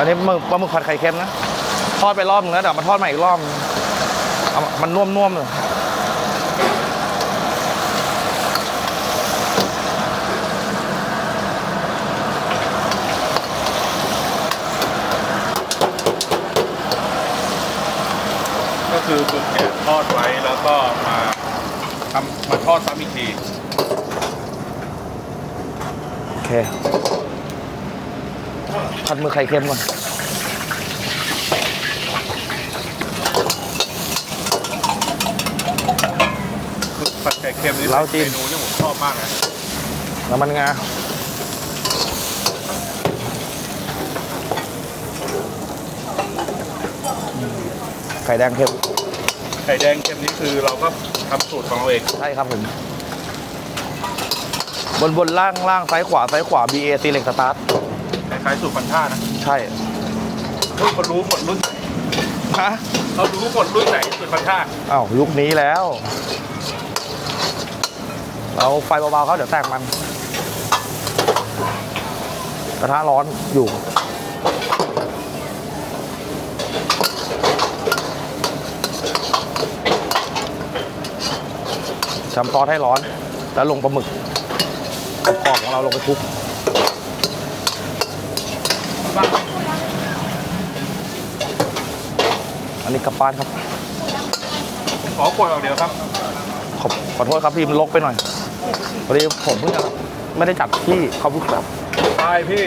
อันนี้หมึกปลาหมึกผัดไข่เค็มนะ ทอดไปรอบนึงแล้วเดี๋ยวมาทอดใหม่อีกรอบนึงเอามันน่วมๆเลยก็คือหมึกเนี่ยทอดไว้แล้วก็มาทำมาทอดซ้ำอีกที โอเค ผัดหมึกไข่เค็มก่อนหมึกผัดไข่เค็มนี่เราเป็นจีนเมนูที่ผมชอบมากนะน้ำมันงาไข่แดงเค็มไข่แดงเค็มนี่คือเราก็ทำสูตรของเราเองใช่ครับผมบนบนล่างล่างซ้ายขวาซ้ายขวา B A C เล็กสตาร์ท คล้ายๆสูตรพันท่านะใช่เฮ้ยเขารู้หมดรุ่นไหนฮะเขารู้หมดรุ่นไหนสูตรพันท่าอ้าวยุคนี้แล้ว เราไฟเบาๆเขาเดี๋ยวแตกมัน กระทะร้อนอยู่ชำซอสให้ร้อน แล้วลงปลาหมึกกรอบๆของเราลงไปคลุก นนี้กลับบ้านครับ ขอกดเอาเดียวครับ ขอขอโทษครับพี่มันลกไปหน่อยพอดีผมเพิ่งจะไม่ได้จัดที่เขาพูดครับใช่พี่